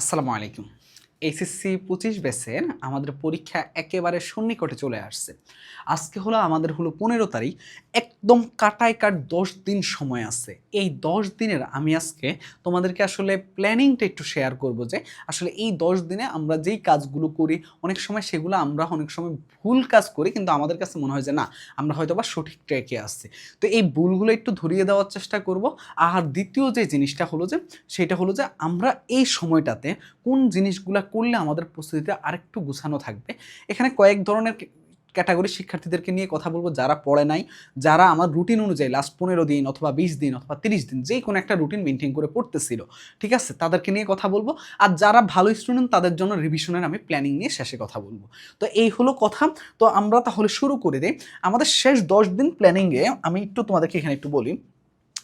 আসসালামু আলাইকুম। এইচএসসি পঁচিশ ব্যাচের আমাদের পরীক্ষা একেবারে সন্নিকটে চলে আসছে। আজকে হলো আমাদের হলো পনেরো তারিখ একদম কাটায় কাট দশ দিন সময় আছে। এই দশ দিনের আমি আজকে তোমাদেরকে আসলে প্ল্যানিংটা একটু শেয়ার করব যে, আসলে এই দশ দিনে আমরা যেই কাজগুলো করি, অনেক সময় সেগুলো আমরা অনেক সময় ভুল কাজ করি, কিন্তু আমাদের কাছে মনে হয় যে, না, আমরা হয়তো বা সঠিক ট্র্যাকে আসছি তো এই ভুলগুলো একটু ধরিয়ে দেওয়ার চেষ্টা করব। আর দ্বিতীয় যে জিনিসটা হলো যে, সেটা হলো যে, আমরা এই সময়টাতে কোন জিনিসগুলো করলে আমাদের প্রস্তুতিতে আরেকটু গুছানো থাকবে? এখানে কয়েক ধরনের ক্যাটাগরি শিক্ষার্থীদেরকে নিয়ে কথা বলব, যারা পড়ে নাই, যারা আমার রুটিন অনুযায়ী লাস্ট পনেরো দিন অথবা বিশ দিন অথবা তিরিশ দিন যেই কোনো একটা রুটিন মেনটেন করে পড়তেছিল, ঠিক আছে? তাদেরকে নিয়ে কথা বলব। আর যারা ভালো স্টুডেন্ট তাদের জন্য রিভিশনের আমি প্ল্যানিং নিয়ে শেষে কথা বলব। তো এই হলো কথা। তো আমরা তাহলে শুরু করে দিই। আমাদের শেষ দশ দিন প্ল্যানিংয়ে আমি একটু তোমাদেরকে এখানে একটু বলি।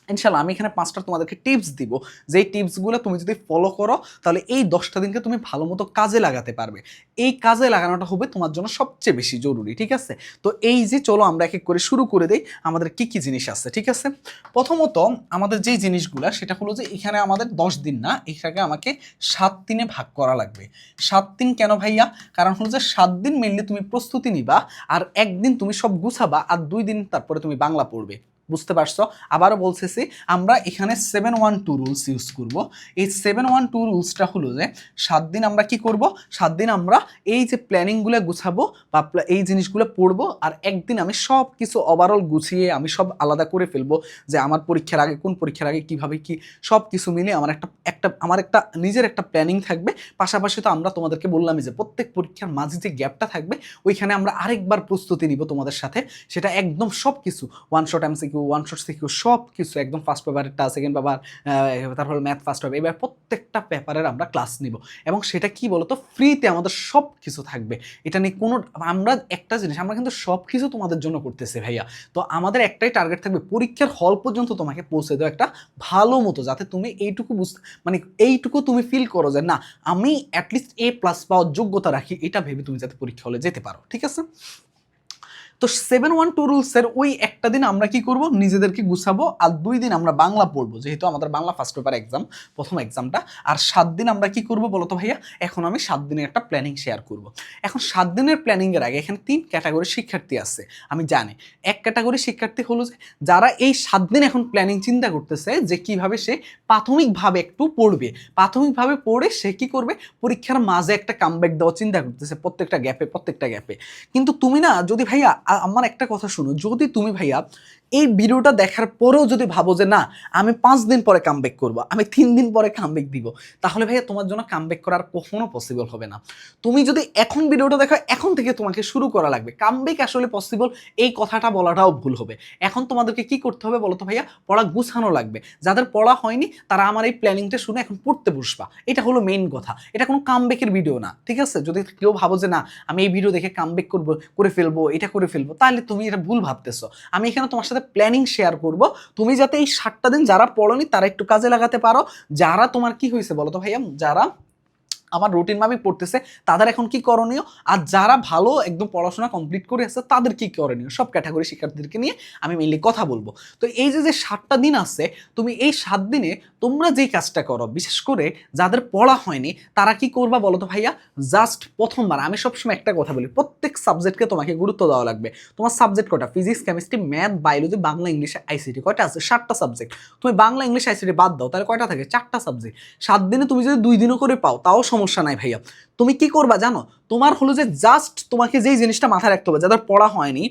ইনশাল্লাহ আমি এখানে পাঁচটা তোমাদেরকে টিপস দিব। যেই টিপসগুলো তুমি যদি ফলো করো, তাহলে এই দশটা দিনকে তুমি ভালো মতো কাজে লাগাতে পারবে। এই কাজে লাগানোটা হবে তোমার জন্য সবচেয়ে বেশি জরুরি, ঠিক আছে? তো এই যে চলো আমরা এক এক করে শুরু করে দেই, আমাদের কি কি জিনিস আছে, ঠিক আছে? প্রথমত আমাদের যেই জিনিসগুলো, সেটা হলো যে এখানে আমাদের দশ দিন না, এটাকে আমাকে সাত দিনে ভাগ করা লাগবে। সাত দিন কেন ভাইয়া? কারণ হলো যে সাত দিন মেনলি তুমি প্রস্তুতি নিবা, আর একদিন তুমি সব গুছাবা, আর দুই দিন তারপরে তুমি বাংলা পড়বে। বুঝতে পারছ? আবারও বলতেছি, আমরা এখানে seven one two rules use করব। এই সেভেন ওয়ান টু রুলসটা হলো যে, সাত দিন আমরা কি করব? সাত দিন আমরা এই যে প্ল্যানিংগুলো গুছাবো বা এই জিনিসগুলো পড়ব, আর একদিন আমি সব কিছু ওভারঅল গুছিয়ে আমি সব আলাদা করে ফেলব যে আমার পরীক্ষার আগে, কোন পরীক্ষার আগে, কীভাবে কি সব কিছু মিলিয়ে আমার একটা একটা, আমার একটা নিজের একটা প্ল্যানিং থাকবে। পাশাপাশি তো আমরা তোমাদেরকে বললামই যে, প্রত্যেক পরীক্ষার মাঝে যে গ্যাপটা থাকবে, ওইখানে আমরা আরেকবার প্রস্তুতি নিব তোমাদের সাথে। সেটা একদম সব কিছু one shot MCQ one shot CQ সব কিছু একদম ফার্স্ট পেপারেরটা সেকেন্ড পেপার তারপর ম্যাথ ফার্স্ট পেপার এবার প্রত্যেকটা পেপারের আমরা ক্লাস নিব। এবং সেটা কি বলতো? ফ্রিতে আমাদের সব কিছু থাকবে। এটা নিয়ে কোনো, আমরা একটা জিনিস, আমরা কিন্তু সব কিছু তোমাদের জন্য করতেছি ভাইয়া। তো আমাদের একটাই টার্গেট থাকবে, পরীক্ষার হল পর্যন্ত তোমাকে পৌঁছে দেওয়া একটা ভালো মতো, যাতে তুমি এইটুকু বুঝতে মানে এইটুকু তুমি ফিল করো যে না, আমি অ্যাটলিস্ট এ প্লাস পাওয়ার যোগ্যতা রাখি, এটা ভেবে তুমি যাতে পরীক্ষা হলে যেতে পারো। ঠিক আছে? তো সেভেন ওয়ান টু রুলসের ওই একটা দিন আমরা কি করব? নিজেদেরকে গুছাবো, আর দুই দিন আমরা বাংলা পড়ব, যেহেতু আমাদের বাংলা ফার্স্ট পেপার এক্সাম প্রথম এক্সামটা আর সাত দিন আমরা কি করব বলো তো ভাইয়া? এখন আমি সাত দিনের একটা প্ল্যানিং শেয়ার করব। এখন সাত দিনের প্ল্যানিংয়ের আগে এখানে তিন ক্যাটাগরি শিক্ষার্থী আছে, আমি জানি। এক ক্যাটাগরি শিক্ষার্থী হলো যে, যারা এই সাত দিন এখন প্ল্যানিং চিন্তা করতেছে যে কীভাবে সে প্রাথমিকভাবে একটু পড়বে। প্রাথমিকভাবে পড়ে সে কি করবে? পরীক্ষার মাঝে একটা কামব্যাক দেওয়ার চিন্তা করতেছে প্রত্যেকটা গ্যাপে প্রত্যেকটা গ্যাপে কিন্তু তুমি না, যদি ভাইয়া আ- আমার একটা কথা শুনো, যদি তুমি ভাইয়া এই ভিডিওটা দেখার পরেও যদি ভাবো যে না, আমি পাঁচ দিন পরে কামব্যাক করব, আমি তিন দিন পরে কামব্যাক দিব, তাহলে ভাইয়া তোমার জন্য কামব্যাক করার কখনো পসিবল হবে না। তুমি যদি এখন ভিডিওটা দেখো, এখন থেকে তোমাকে শুরু করা লাগবে। কামব্যাক আসলে পসিবল এই কথাটা বলাটাও ভুল হবে। এখন তোমাদেরকে কি করতে হবে বলো তো ভাইয়া? পড়া গুছানো লাগবে। যাদের পড়া হয়নি, তারা আমার এই প্ল্যানিংটা শুনে এখন পড়তে বসবা। এটা হলো মেইন কথা। এটা কোনো কামব্যাকের ভিডিও না, ঠিক আছে? যদি কেউ ভাবো যে না, আমি এই ভিডিও দেখে কামব্যাক করব, করে ফেলব, এটা করে ফেলব তাহলে তুমি এটা ভুল ভাবতেছো। আমি এখানে তোমার সাথে প্ল্যানিং শেয়ার করব। তুমি যাতে এই সাতটা দিন যারা পড়নি তারা একটু কাজে লাগাতে পারো। যারা তোমার কি হয়েছে বলো তো ভাইয়া? যারা আমার রুটিন ভাবে পড়তেছে, তাদের এখন কি করণীয়? আর যারা ভালো একদম পড়াশোনা কমপ্লিট করে আসছে তাদের কি করণীয়? সব ক্যাটাগরি শিক্ষার্থীদেরকে নিয়ে আমি মেনলি কথা বলব। তো এই যে যে সাতটা দিন আছে, তুমি এই সাত দিনে তোমরা যেই কাজটা করো, বিশেষ করে যাদের পড়া হয়নি, তারা কি করবা বলো তো ভাইয়া? জাস্ট প্রথমবার, আমি সবসময় একটা কথা বলি, প্রত্যেক সাবজেক্টকে তোমাকে গুরুত্ব দেওয়া লাগবে। তোমার সাবজেক্ট কটা? Physics chemistry math biology Bangla English ICT কয়টা আছে? সাতটা সাবজেক্ট তুমি বাংলা ইংলিশ আইসিটি বাদ দাও, তাহলে কয়টা থাকে? চারটা সাবজেক্ট সাত দিনে তুমি যদি দুই দিনও করে পাও, তাও সমস্যা নাই ভাইয়া। তুমি কি করবা জানো? তোমার হলো যে জাস্ট তোমাকে যেই জিনিসটা মাথায় রাখতে হবে, যাদের পড়া হয়নি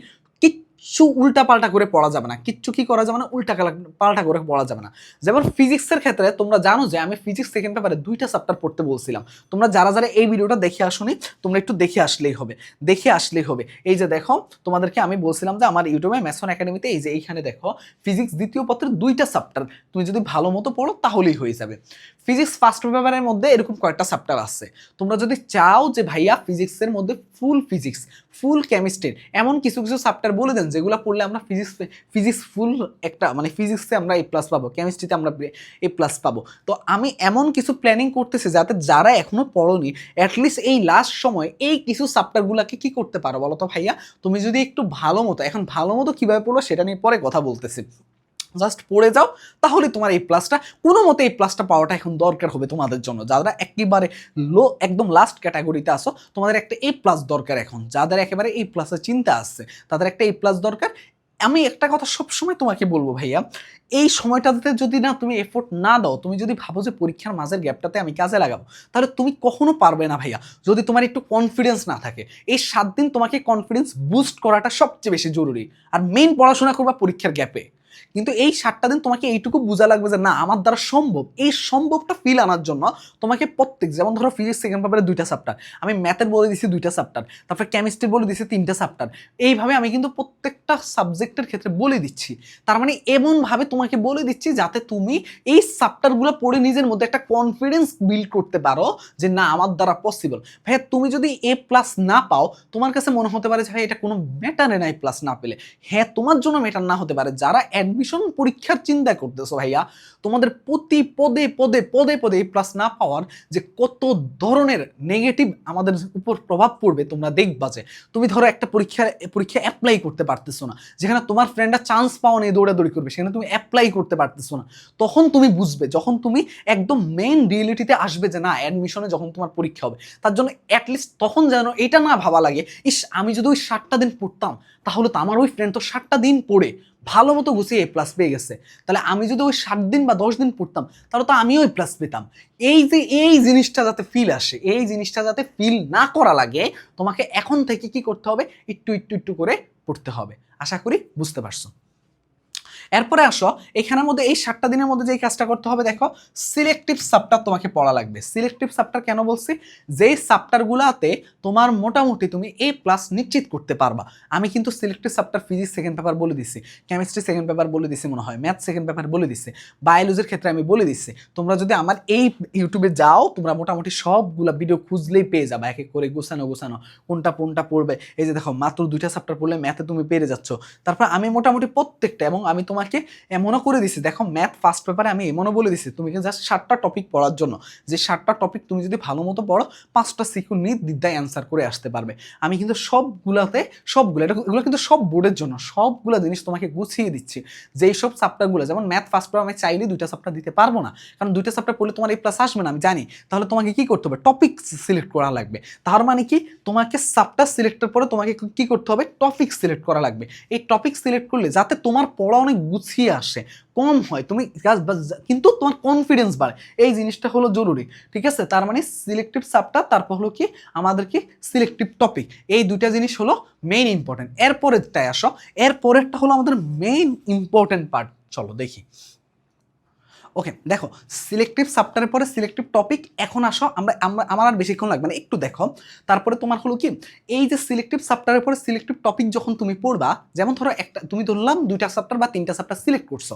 কিচ্ছু উল্টা পাল্টা করে পড়া যাবে না। কিচ্ছু কি করা যাবে না, উল্টা পাল্টা করে পড়া যাবে না। যেমন ফিজিক্সের ক্ষেত্রে তোমরা জানো যে আমি ফিজিক্স সেকেন্ড পেপারে দুইটা চ্যাপ্টার পড়তে বলছিলাম। তোমরা যারা যারা এই ভিডিওটা দেখে আসোনি, তোমরা একটু দেখে আসলেই হবে। দেখে আসলেই হবে। এই যে দেখো, তোমাদেরকে আমি বলছিলাম যে আমার ইউটিউবে ম্যাথন একাডেমিতে এই যে এইখানে দেখো ফিজিক্স দ্বিতীয় পত্রের দুইটা চ্যাপ্টার তুমি যদি ভালো মতো পড়ো তাহলেই হয়ে যাবে। ফিজিক্স ফার্স্ট পেপারের মধ্যে এরকম কয়েকটা চ্যাপ্টার আছে। তোমরা যদি চাও যে ভাইয়া ফিজিক্সের মধ্যে ফুল ফিজিক্স ফুল কেমিস্ট্রির এমন কিছু কিছু চ্যাপ্টার বলে দেন যেগুলো পড়লে আমরা ফিজিক্স ফিজিক্স ফুল একটা মানে ফিজিক্সে আমরা এ প্লাস পাবো কেমিস্ট্রিতে আমরা এ প্লাস পাবো। তো আমি এমন কিছু প্ল্যানিং করতেছি যাতে যারা এখনও পড়োনি অ্যাটলিস্ট এই লাস্ট সময় এই কিছু চাপ্টারগুলোকে কি করতে পারো বলো তো ভাইয়া? তুমি যদি একটু ভালো মতো, এখন ভালো মতো কীভাবে পড়ব সেটা নিয়ে পরে কথা বলতেছি। জাস্ট পড়ে যাও, তাহলে তোমার এই প্লাসটা কোনো মতে এই প্লাসটা পাওয়াটা এখন দরকার হবে তোমাদের জন্য। যারা একেবারে লো একদম লাস্ট ক্যাটাগরিতে আসো, তোমাদের একটা এ প্লাস দরকার এখন। যাদের একেবারে এই প্লাসের চিন্তা আসছে, তাদের একটা এই প্লাস দরকার। আমি একটা কথা সবসময় তোমাকে বলব ভাইয়া, এই সময়টাতে যদি না তুমি এফোর্ট না দাও, তুমি যদি ভাবো যে পরীক্ষার মাঝের গ্যাপটাতে আমি কাজে লাগাবো, তাহলে তুমি কখনো পারবে না ভাইয়া। যদি তোমার একটু কনফিডেন্স না থাকে, এই সাত দিন তোমাকে কনফিডেন্স বুস্ট করাটা সবচেয়ে বেশি জরুরি। আর মেইন পড়াশোনা করবা পরীক্ষার গ্যাপে কিন্তু এই সাতটা দিন তোমাকে এইটুকু বোঝা লাগবে যে না, আমার দ্বারা সম্ভব। এই সম্ভবটা ফিল আনার জন্য তোমাকে প্রত্যেক, যেমন ধরো ফিজিক্স সেকেন্ড পেপারে দুইটা চ্যাপ্টার আমি ম্যাথের বলে দিছি দুইটা চ্যাপ্টার তারপরে কেমিস্ট্রি বলে দিছি তিনটা চ্যাপ্টার এইভাবে আমি কিন্তু প্রত্যেকটা সাবজেক্টের ক্ষেত্রে বলে দিচ্ছি। তার মানে এমনভাবে তোমাকে বলে দিচ্ছি যাতে তুমি এই চ্যাপ্টারগুলো পড়ে নিজের মধ্যে একটা কনফিডেন্স বিল্ড করতে পারো যে না, আমার দ্বারা পসিবল ভাইয়া, তুমি যদি এ প্লাস না পাও, তোমার কাছে মনে হতে পারে যে ভাই এটা কোনো ম্যাটারে নাই প্লাস না পেলে। হ্যাঁ তোমার জন্য ম্যাটার না হতে পারে। যারা অ্যাডমিশন পরীক্ষার চিন্তা করতেছো ভাইয়া, তোমাদের প্রতি পদে পদে পদে পদে প্লাস না পাওয়ার যে কত ধরনের নেগেটিভ আমাদের উপর প্রভাব পড়বে তোমরা দেখবা যে, তুমি ধরো একটা পরীক্ষা পরীক্ষা অ্যাপ্লাই করতে পারতেছো না, যেখানে তোমার ফ্রেন্ডরা চান্স পাওয়া নিয়ে দৌড়াদৌড়ি করবে, সেখানে তুমি অ্যাপ্লাই করতে পারতেছো না, তখন তুমি বুঝবে, যখন তুমি একদম মেইন রিয়েলিটিতে আসবে যে না অ্যাডমিশনে যখন তোমার পরীক্ষা হবে, তার জন্য অ্যাটলিস্ট তখন যেন এটা না ভাবা লাগে, ইস, আমি যদি ওই ষাটটা দিন পড়তাম, তাহলে তো আমার ওই ফ্রেন্ড তো ষাটটা দিন পড়ে ভালো মতো গুছিয়ে এ প্লাস পেয়ে গেছে। তাহলে আমি যদি ওই সাত দিন বা দশ দিন পড়তাম, তাহলে তো আমিও এ প্লাস পেতাম। এই যে, এই জিনিসটা যাতে ফিল আসে, এই জিনিসটা যাতে ফিল না করা লাগে, তোমাকে এখন থেকে কি করতে হবে? একটু একটু একটু করে পড়তে হবে। আশা করি বুঝতে পারছ। এরপরে আসো, এখানের মধ্যে এই সাতটা দিনের মধ্যে যে কাজটা করতে হবে, দেখো সিলেক্টিভ সাবটার তোমাকে পড়া লাগবে। সিলেক্টিভ সাবটার কেন বলছি? যেই সাবটারগুলোতে তোমার মোটামুটি তুমি এ প্লাস নিশ্চিত করতে পারবা। আমি কিন্তু সিলেক্টিভ সাবটার ফিজিক্স সেকেন্ড পেপার বলে দিছি কেমিস্ট্রি সেকেন্ড পেপার বলে দিছি মনে হয় ম্যাথ সেকেন্ড পেপার বলে দিছি বায়োলজির ক্ষেত্রে আমি বলে দিচ্ছি তোমরা যদি আমার এই ইউটিউবে যাও, তোমরা মোটামুটি সবগুলা ভিডিও খুঁজলেই পেয়ে যাবে, এক এক করে গোছানো গোছানো, কোনটা কোনটা পড়বে। এই যে দেখো, মাত্র দুইটা সাবটার পড়লে ম্যাথে তুমি পেরে যাচ্ছ। তারপর আমি মোটামুটি প্রত্যেকটা, এবং আমি তোমাকে এমনও করে দিছি, দেখো ম্যাথ ফার্স্ট পেপারে আমি এমনও বলে দিছি, তুমি জাস্ট সাতটা টপিক পড়ার জন্য। যে সাতটা টপিক তুমি যদি ভালো মতো পড়ো, পাঁচটা সিকিউর নিয়ে দিদায় অ্যান্সার করে আসতে পারবে। আমি কিন্তু সবগুলাতে, সবগুলো, এটা এগুলো কিন্তু সব বোর্ডের জন্য, সবগুলো জিনিস তোমাকে গুছিয়ে দিচ্ছি। যেই সব সাপ্টারগুলো যেমন ম্যাথ ফার্স্ট পেপার আমি চাইলে দুইটা সাপ্টার দিতে পারব না, কারণ দুইটা সাপ্টার পড়লে তোমার এই প্লাস আসবে না, আমি জানি। তাহলে তোমাকে কি করতে হবে? টপিক সিলেক্ট করা লাগবে। তার মানে কি? তোমাকে সাবটা সিলেক্টের পরে তোমাকে কি করতে হবে? টপিক সিলেক্ট করা লাগবে। এই টপিক সিলেক্ট করলে যাতে তোমার পড়া অনেক গুছিয়ে আসে, কম হয়। তুমি কিন্তু তোমার কনফিডেন্স বাড়ে। এই জিনিসটা হলো জরুরি, ঠিক আছে? তার মানে সিলেক্টিভ সাবটা তারপর হলো কি? আমাদের কি সিলেক্টিভ টপিক এই দুইটা জিনিস হলো মেইন ইম্পর্টেন্ট এরপরেরটায় আসো। এরপরেরটা হলো আমাদের মেইন ইম্পর্টেন্ট পার্ট চলো দেখি। ওকে দেখো সিলেক্টিভ সাবটারের পরে সিলেক্টিভ টপিক এখন আসো, আমরা আমরা আর বেশিক্ষণ লাগবে না, একটু দেখো। তারপরে তোমার হলো কি, এই যে সিলেক্টিভ সাবটারের পরে সিলেক্টিভ টপিক যখন তুমি পড়বা, যেমন ধরো একটা, তুমি ধরলাম দুইটা সাবটার বা তিনটা সাবটার সিলেক্ট করছ।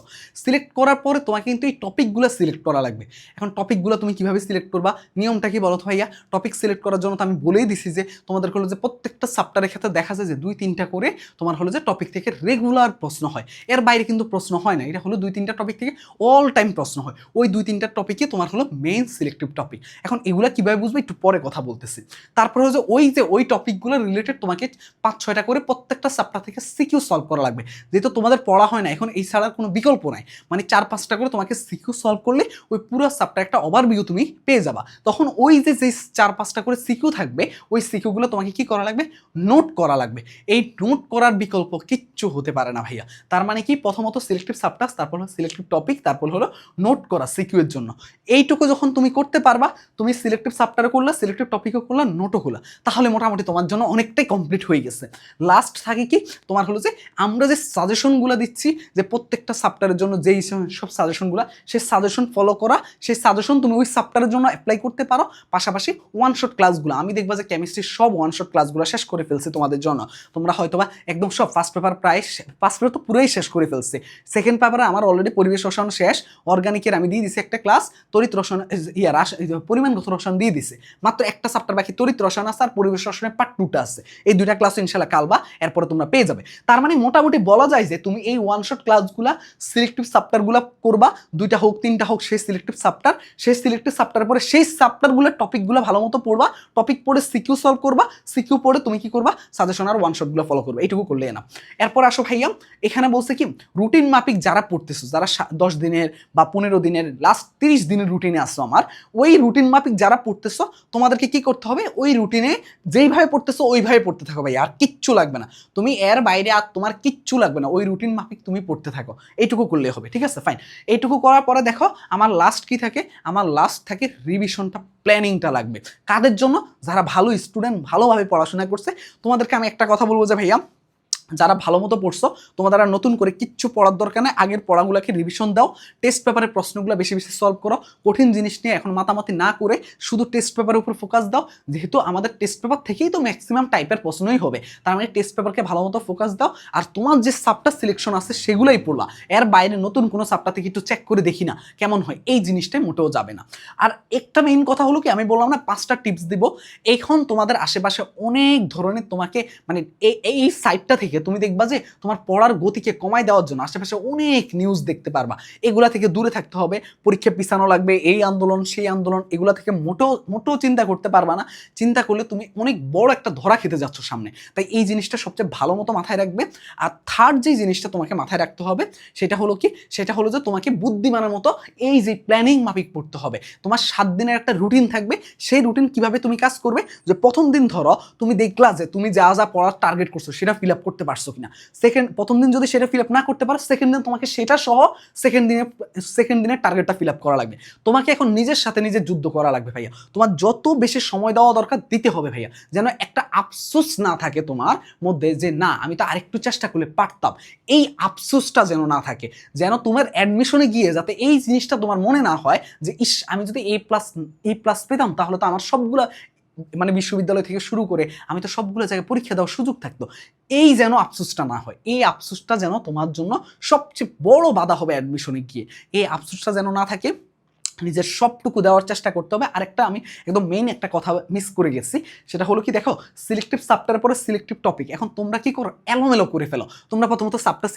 সিলেক্ট করার পরে তোমাকে কিন্তু এই টপিকগুলো সিলেক্ট করা লাগবে। এখন টপিকগুলো তুমি কীভাবে সিলেক্ট করবা, নিয়মটা কি বলো ভাইয়া? টপিক সিলেক্ট করার জন্য তো আমি বলেই দিছি যে, তোমাদের হলো যে প্রত্যেকটা সাবটারের ক্ষেত্রে দেখা যায় যে দুই, তিনটা করে তোমার হলো যে টপিক থেকে রেগুলার প্রশ্ন হয়। এর বাইরে কিন্তু প্রশ্ন হয় না, এটা হলো দুই, তিনটা টপিক থেকে অল টাইম প্রশ্ন হয়। ওই দুই তিনটা টপিকে তোমার হলো মেইন সিলেক্টিভ টপিক এখন এগুলা কীভাবে বুঝবে একটু পরে কথা বলতেছি। তারপরে হচ্ছে ওই যে ওই টপিকগুলো রিলেটেড তোমাকে পাঁচ, ছয়টা করে প্রত্যেকটা সাপ্তাহ থেকে সিকিউ সলভ করা লাগবে। যেহেতু তোমাদের পড়া হয় না, এখন এই ছাড়ার কোনো বিকল্প নাই। মানে চার, পাঁচটা করে তোমাকে সিকিউ সলভ করলে ওই পুরো সাপ্তাহ একটা ওভারভিউ তুমি পেয়ে যাবা। তখন ওই যে যে চার, পাঁচটা করে সিকিউ থাকবে, ওই সিকিউগুলো তোমাকে কি করা লাগবে? নোট করা লাগবে। এই নোট করার বিকল্প কিচ্ছু হতে পারে না ভাইয়া। তার মানে কি? প্রথমত সিলেক্টিভ সাবটাস্ক তারপর হলো সিলেক্টিভ টপিক তারপর হলো নোট করা সিকিউর জন্য। এইটুকু যখন তুমি করতে পারবা, তুমি সিলেক্টিভ সাবটারও করলা সিলেক্টিভ টপিকও করলা নোটও করলা। তাহলে মোটামুটি তোমার জন্য অনেকটাই কমপ্লিট হয়ে গেছে। লাস্ট থাকে কি? তোমার হলো যে আমরা যে সাজেশনগুলো দিচ্ছি, যে প্রত্যেকটা সাবটারের জন্য যেই সব সাজেশনগুলো সেই সাজেশন ফলো করা, সেই সাজেশন তুমি ওই সাবটারের জন্য অ্যাপ্লাই করতে পারো। পাশাপাশি ওয়ান শট ক্লাসগুলো আমি দেখবা যে কেমিস্ট্রির সব ওয়ান শট ক্লাসগুলো শেষ করে ফেলছি তোমাদের জন্য। তোমরা হয়তোবা একদম সব ফার্স্ট পেপার প্রায় ফার্স্ট পেপার তো পুরোই শেষ করে ফেলছি। সেকেন্ড পেপারে আমার অলরেডি পরিবেশ রসায়ন শেষ অর্গানিকের আমি দিয়ে দিছি একটা ক্লাস তরিত রসায়ন ইয়া, রাস পরিমাণগত রসায়ন দিয়ে দিছে। মাত্র একটা চ্যাপ্টার বাকি তরিত রসায়ন আছে আর পরিবেশ রসায়নের পার্ট টুটা আছে। এই দুইটা ক্লাস ইনশাল্লাহ কালবা, এরপরে তোমরা পেয়ে যাবে। তার মানে মোটামুটি বলা যায় যে তুমি এই ওয়ান শট ক্লাসগুলা সিলেক্টিভ সাপ্টারগুলো করবা, দুইটা হোক, তিনটা হোক, সেই সিলেক্টিভ সাপ্টার সেই সিলেক্টিভ সাপ্টারের পরে সেই সাপ্টারগুলোর টপিকগুলো ভালো মতো পড়বা টপিক পড়ে সিকিউ সলভ করবা সিকিউ পড়ে তুমি কি করবা সাজেশন আর ওয়ান শটগুলো ফলো করবে, এইটুকু করলে না এরপর এরপর আসো ভাইয়া, এখানে বলছে কি রুটিন মাফিক যারা পড়তেছো, যারা দশ দিনের বা পনেরো দিনের লাস্ট তিরিশ দিনের রুটিনে আসছো আমার, ওই রুটিন মাফিক যারা পড়তেছো, তোমাদেরকে কি করতে হবে? ওই রুটিনে যেইভাবে পড়তেছো, ওইভাবে পড়তে থাকো ভাই আর কিচ্ছু লাগবে না। তুমি এর বাইরে আর তোমার কিচ্ছু লাগবে না, ওই রুটিন মাফিক তুমি পড়তে থাকো। এইটুকু করলে হবে, ঠিক আছে? ফাইন এইটুকু করার পরে দেখো, আমার লাস্ট কি থাকে? আমার লাস্ট থাকে রিভিশনটা প্ল্যানিংটা লাগবে। কাদের জন্য? যারা ভালো স্টুডেন্ট ভালোভাবে পড়াশোনা করছে, তোমাদেরকে আমি একটা কথা বলব যে ভাইয়া যারা ভালো মতো পড়ছো, তোমাদের আর নতুন করে কিচ্ছু পড়ার দরকার নেই। আগের পড়াগুলোকে রিভিশন দাও টেস্ট পেপারের প্রশ্নগুলো বেশি বেশি সলভ করো, কঠিন জিনিস নিয়ে এখন মাতামাতি না করে শুধু টেস্ট পেপারের উপর ফোকাস দাও। যেহেতু আমাদের টেস্ট পেপার থেকেই তো ম্যাক্সিমাম টাইপের প্রশ্নই হবে। তার মানে টেস্ট পেপারকে ভালো মতো ফোকাস দাও, আর তোমার যে সাবটা সিলেকশন আছে সেগুলোই পড়লা এর বাইরে নতুন কোনো সাবটা থেকে একটু চেক করে দেখি না, কেমন হয়, এই জিনিসটাই মোটেও যাবে না। আর একটা মেইন কথা হলো কি, আমি বললাম না, পাঁচটা টিপস দিব। এখন তোমাদের আশেপাশে অনেক ধরনের তোমাকে মানে এই এই সাইটটা থেকে তুমি দেখবা যে তোমার পড়ার গতিকে কমাই দেওয়ার জন্য আশেপাশে অনেক নিউজ দেখতে পারবা। এগুলা থেকে দূরে থাকতে হবে, পরীক্ষা পিছানো লাগবে, এই আন্দোলন, সেই আন্দোলন, এগুলা থেকে মোটেও মোটেও চিন্তা করতে পারবা না। চিন্তা করলে তুমি অনেক বড় একটা ধরা খেতে যাচ্ছ সামনে। তাই এই জিনিসটা সবচেয়ে ভালো মতো মাথায় রাখবে। আর থার্ড যে জিনিসটা তোমাকে মাথায় রাখতে হবে, সেটা হলো কি? সেটা হলো যে তোমাকে বুদ্ধিমানের মতো এই যে প্ল্যানিং মাফিক পড়তে হবে। তোমার সাত দিনের একটা রুটিন থাকবে, সেই রুটিন কীভাবে তুমি কাজ করবে? যে প্রথম দিন ধরো, তুমি দেখলা যে তুমি যা যা পড়ার টার্গেট করছ, সেটা ফিল আপ করতে পারছ কিনা। সেকেন্ড প্রথম দিন যদি সেটা ফিল আপ না করতে পারো সেকেন্ড দিন তোমাকে সেটা সহ সেকেন্ড দিনে সেকেন্ড দিনের টার্গেটটা ফিল আপ করা লাগবে। তোমাকে এখন নিজের সাথে নিজের যুদ্ধ করা লাগবে ভাইয়া। তোমার যত বেশি সময় দেওয়া দরকার দিতে হবে ভাইয়া। যেন একটা আফসোস না থাকে তোমার মধ্যে যে, না, আমি তো আরেকটু চেষ্টা করলে পারতাম। এই আফসোসটা যেন না থাকে। যেন তোমার অ্যাডমিশনে গিয়ে যাতে এই জিনিসটা তোমার মনে না হয় যে, ইস, আমি যদি এ প্লাস এ প্লাস পেতাম, তাহলে তো আমার সবগুলা মানে বিশ্ববিদ্যালয় থেকে শুরু করে আমি তো সবগুলো জায়গায় পরীক্ষা দেওয়ার সুযোগ থাকতো। এই যেন আফসোসটা না হয়, এই আফসোসটা যেন তোমার জন্য সবচেয়ে বড় বাধা হবে অ্যাডমিশনে গিয়ে। এই আফসোসটা যেন না থাকে নিজের সবটুকু দেওয়ার চেষ্টা করতে হবে। আরেকটা আমি একদম মেইন একটা কথা মিস করে গেছি, সেটা হলো কি দেখো সিলেক্টিভ সাবটার পরে সিলেক্টিভ টপিক এখন তোমরা কি করো? এলোমেলো করে ফেলো। তোমরা প্রথমত সাবটা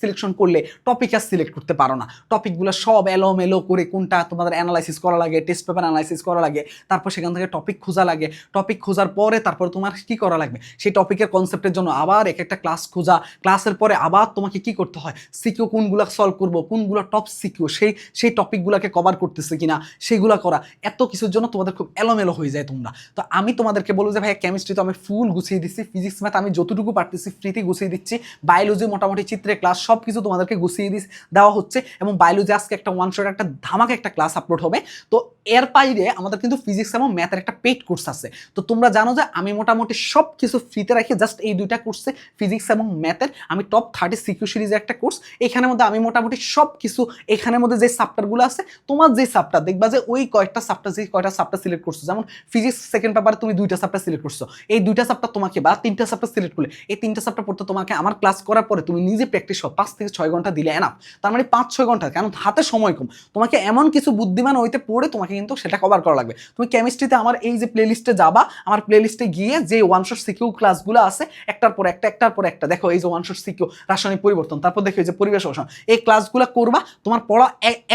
সিলেকশন করলে টপিক আর সিলেক্ট করতে পারো না। টপিকগুলো সব এলোমেলো করে কোনটা তোমাদের অ্যানালাইসিস করা লাগে টেস্ট পেপার অ্যানালাইসিস করা লাগে, তারপর সেখান থেকে টপিক খোঁজা লাগে। টপিক খোঁজার পরে তারপর তোমার কি করা লাগবে? সেই টপিকের কনসেপ্টের জন্য আবার এক একটা ক্লাস খোঁজা। ক্লাসের পরে আবার তোমাকে কি করতে হয়? সিকিউ কোনগুলো সলভ করব? কোনগুলো টপ সিকিউ সেই সেই টপিকগুলোকে কভার করতেছে কিনা, সেগুলো করা, এত কিছুর জন্য তোমাদের খুব এলোমেলো হয়ে যায় তোমরা। তো আমি তোমাদেরকে বলব যে, ভাইয়া কেমিস্ট্রি তো আমি ফুল গুছিয়ে দিচ্ছি ফিজিক্স ম্যাথ আমি যতটুকু পারতেছি ফ্রিতে গুছিয়ে দিচ্ছি। বায়োলজি মোটামুটি চিত্রে ক্লাস সব কিছু তোমাদেরকে গুছিয়ে দিস, দেওয়া হচ্ছে। এবং বায়োলজি আজকে একটা ওয়ান শট একটা ধামাকে একটা ক্লাস আপলোড হবে। তো এর বাইরে আমাদের কিন্তু ফিজিক্স এবং ম্যাথের একটা পেইড কোর্স আছে। তো তোমরা জানো যে, আমি মোটামুটি সব কিছু ফ্রিতে রাখি জাস্ট এই দুইটা কোর্সে ফিজিক্স এবং ম্যাথের আমি টপ থার্টি সিকিউ সিরিজের একটা কোর্স এখানের মধ্যে আমি মোটামুটি সব কিছু এখানের মধ্যে যে সাপ্টারগুলো আছে, তোমার যে সাবটা দেখবা যে ওই কয়েকটা সাবটা যে কয়টা সাবটা সিলেক্ট করছ। যেমন ফিজিক্স সেকেন্ড পেপারে তুমি দুইটা সাবটা সিলেক্ট করছ। এই দুইটা সাবটা তোমাকে বা তিনটা সাবটা সিলেক্ট করলে, এই তিনটা সাবটা পড়তে তোমাকে আমার ক্লাস করার পরে তুমি নিজে প্র্যাকটিস হও পাঁচ থেকে ছয় ঘণ্টা দিলে এনাফ তার মানে পাঁচ, ছয় ঘণ্টা, কারণ হাতে সময় কম। তোমাকে এমন কিছু বুদ্ধিমান হইতে পড়ে তোমাকে কিন্তু সেটা কভার করা লাগবে। তুমি কেমিস্ট্রিতে আমার এই যে প্লে লিস্টে যাবা, আমার প্লে লিস্টে গিয়ে যে ওয়ান শট সিকিউ ক্লাসগুলো আছে, একটার পর একটা, একটার পর একটা, দেখো এই যে ওয়ান শট সিকিউ রাসায়নিক পরিবর্তন, তারপর দেখো এই যে পরিবেশ অবসান। এই ক্লাসগুলো করবা, তোমার পড়া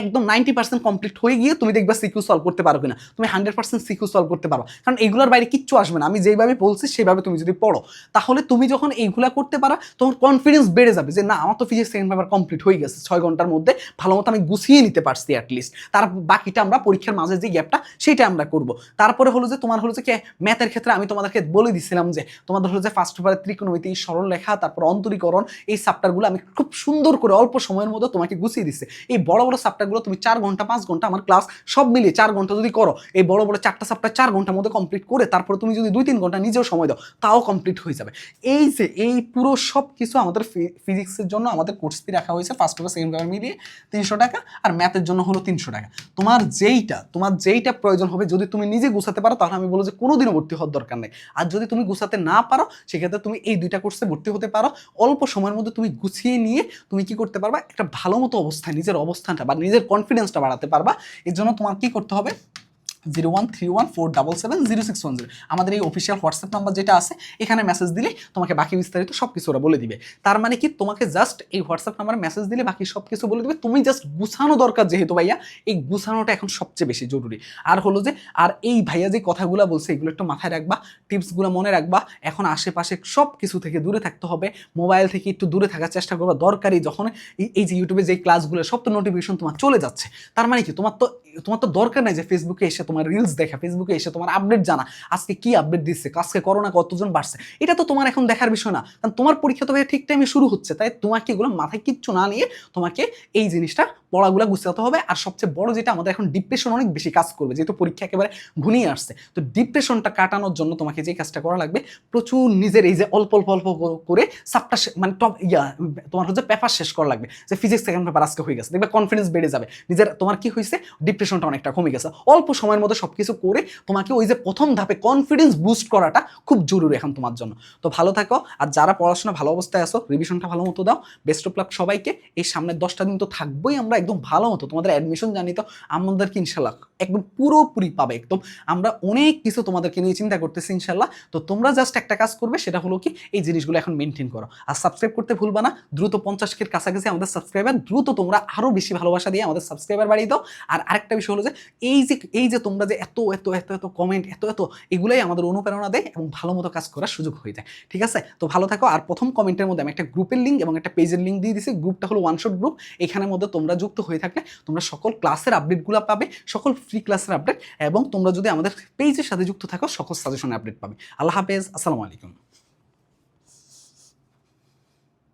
একদম নাইনটি পার্সেন্ট কমপ্লিট হয়ে গিয়ে তুমি দেখবা সিকিউ সলভ করতে পারো কিনা। তুমি হান্ড্রেড পার্সেন্ট সিকিউ সলভ করতে পারো। কারণ এগুলোর বাইরে কিচ্ছু আসবে না। আমি যেভাবে বলছি সেভাবে তুমি যদি পড়ো, তাহলে তুমি যখন এইগুলা করতে পারো তখন কনফিডেন্স বেড়ে যাবে যে, না, আমার তো ফিজিক্স সেকেন্ড পেপার কমপ্লিট হয়ে গেছে। ছয় ঘণ্টার মধ্যে ভালো মতো আমি গুছিয়ে নিতে পারছি অ্যাটলিস্ট তার বাকিটা আমরা পরীক্ষার মাঝে যে গ্যাপটা সেটা আমরা করব। তারপরে হলো যে, তোমার হলো যে ম্যাথের ক্ষেত্রে আমি তোমাদেরকে বলে দিছিলাম যে, তোমাদের হলো যে ফার্স্ট পেপারে ত্রিকোণমিতি, সরল লেখা তারপর অন্তরীকরণ, এই সাপ্টারগুলো আমি খুব সুন্দর করে অল্প সময়ের মধ্যে তোমাকে গুছিয়ে দিচ্ছে এই বড় বড় সাপ্টারগুলো তুমি চার ঘণ্টা, পাঁচ ঘণ্টা আমার ক্লাস সব মিলিয়ে চার ঘণ্টা যদি করো, এই বড় বড় চারটা সাপ্টার চার ঘণ্টার মধ্যে কমপ্লিট করে তারপরে তুমি যদি দুই তিন ঘণ্টা নিজেও সময় দাও, তাও কমপ্লিট হয়ে যাবে। এই যে, এই পুরো সব কিছু আমাদের ফিজিক্সের জন্য আমাদের কোর্স ফি রাখা হয়েছে ফার্স্ট পেপার সেকেন্ড পেপার মিলিয়ে তিনশো টাকা আর ম্যাথের জন্য হলো তিনশো টাকা। তোমার যেইটা তোমার যেইটা প্রয়োজন হবে, যদি তুমি নিজে গুছাতে পারো, তাহলে আমি বলব যে কোনোদিনও ভর্তি হওয়ার দরকার নেই। আর যদি তুমি গুছাতে না পারো, সেক্ষেত্রে তুমি এই দুইটা কোর্সে ভর্তি হতে পারো। অল্প সময়ের মধ্যে তুমি গুছিয়ে নিয়ে তুমি কি করতে পারবা, একটা ভালো মতো অবস্থায় নিজের অবস্থানটা বা নিজের কনফিডেন্সটা বাড়াতে পারবা। এর জন্য তোমার কি করতে হবে? Zero one three one four double seven zero six one zero. আমাদের এই অফিসিয়াল হোয়াটসঅ্যাপ নাম্বার যেটা আছে, এখানে মেসেজ দিলে তোমাকে বাকি বিস্তারিত সব কিছু ওরা বলে দিবে। তার মানে কি, তোমাকে জাস্ট এই হোয়াটসঅ্যাপ নাম্বারে মেসেজ দিলে বাকি সব কিছু বলে দিবে। তুমি জাস্ট গুছানো দরকার যেহেতু ভাইয়া, এই গুছানোটা এখন সবচেয়ে বেশি জরুরি। আর হলো যে, আর এই ভাইয়া যে কথাগুলো বলছে, এগুলো একটু মাথায় রাখবা, টিপসগুলো মনে রাখবা। এখন আশেপাশে সব কিছু থেকে দূরে থাকতে হবে। মোবাইল থেকে একটু দূরে থাকার চেষ্টা করবা। দরকারি যখন এই- যে ইউটিউবে যে ক্লাসগুলো সব তো নোটিফিকেশন তোমার চলে যাচ্ছে। তার মানে কি, তোমার তো তোমার তো দরকার নাই যে ফেসবুকে এসে তোমার রিলস দেখা ফেসবুকে এসে তোমার আপডেট জানা। আজকে কি আপডেট দিচ্ছে আজকে করোনা কতজন বাড়ছে? এটা তো তোমার এখন দেখার বিষয় না। কারণ তোমার পরীক্ষা তো ঠিক টাইমে শুরু হচ্ছে। তাই তোমাকে এগুলো মাথায় কিচ্ছু না নিয়ে তোমাকে এই জিনিসটা পড়াগুলো গুছাতে হবে। আর সবচেয়ে বড় যেটা, আমাদের এখন ডিপ্রেশন অনেক বেশি কাজ করবে, যেহেতু পরীক্ষা একেবারে ঘনিয়ে আসছে। তো ডিপ্রেশনটা কাটানোর জন্য তোমাকে যে কাজটা করা লাগবে, প্রচুর নিজের এই যে অল্প অল্প অল্প করে সাপটা মানে টপ ইয়া, তোমার হচ্ছে পেপার শেষ করা লাগবে। যে ফিজিক্স সেকেন্ড পেপার আজকে হয়ে গেছে, দেখবে কনফিডেন্স বেড়ে যাবে। নিজের, তোমার কি হয়েছে? ডিপ্রেশনটা অনেকটা কমে গেছে। অল্প সময়ের মধ্যে সব কিছু করে তোমাকে ওই যে প্রথম ধাপে কনফিডেন্স বুস্ট করাটা খুব জরুরি এখন তোমার জন্য। তো ভালো থাকো, আর যারা পড়াশোনা ভালো অবস্থায় আসো রিভিশনটা ভালো মতো দাও। বেস্ট অফ লাক সবাইকে। এই সামনের দশটা দিন তো থাকবোই আমরা একদম ভালো মতো তোমাদের অ্যাডমিশন জানি তো আমাদেরকে ইনশাল্লাহ একদম পুরোপুরি পাবে একদম। আমরা অনেক কিছু তোমাদেরকে নিয়ে চিন্তা করতেছি ইনশাল্লাহ তো তোমরা জাস্ট একটা কাজ করবে, সেটা হলো কি, এই জিনিসগুলো এখন মেনটেন করো। আর সাবস্ক্রাইব করতে ভুলবা না, দ্রুত পঞ্চাশ কের কাছাকাছি আমাদের সাবস্ক্রাইবার দ্রুত তোমরা আরও বেশি ভালোবাসা দিয়ে আমাদের সাবস্ক্রাইবার বাড়িয়ে দাও। আর আরেকটা বিষয় হলো যে, এই যে এই যে তোমরা যে এত এত এত এত কমেন্ট এত এত, এগুলোই আমাদের অনুপ্রেরণা দেয় এবং ভালো মতো কাজ করার সুযোগ হয়ে যায়। ঠিক আছে? তো ভালো থাকো। আর প্রথম কমেন্টের মধ্যে আমি একটা গ্রুপের লিঙ্ক এবং একটা পেজের লিঙ্ক দিয়ে দিছি। গ্রুপটা হলো ওয়ান শট গ্রুপ এখানের মধ্যে তোমরা যুক্ত হয়ে থাকলে তোমরা সকল ক্লাসের আপডেটগুলো পাবে, সকল ফ্রি ক্লাসের আপডেট এবং তোমরা যদি আমাদের পেজের সাথে যুক্ত থাকো, সকল সাজেশনের আপডেট পাবে। আল্লাহ হাফেজ, আসসালামু আলাইকুম।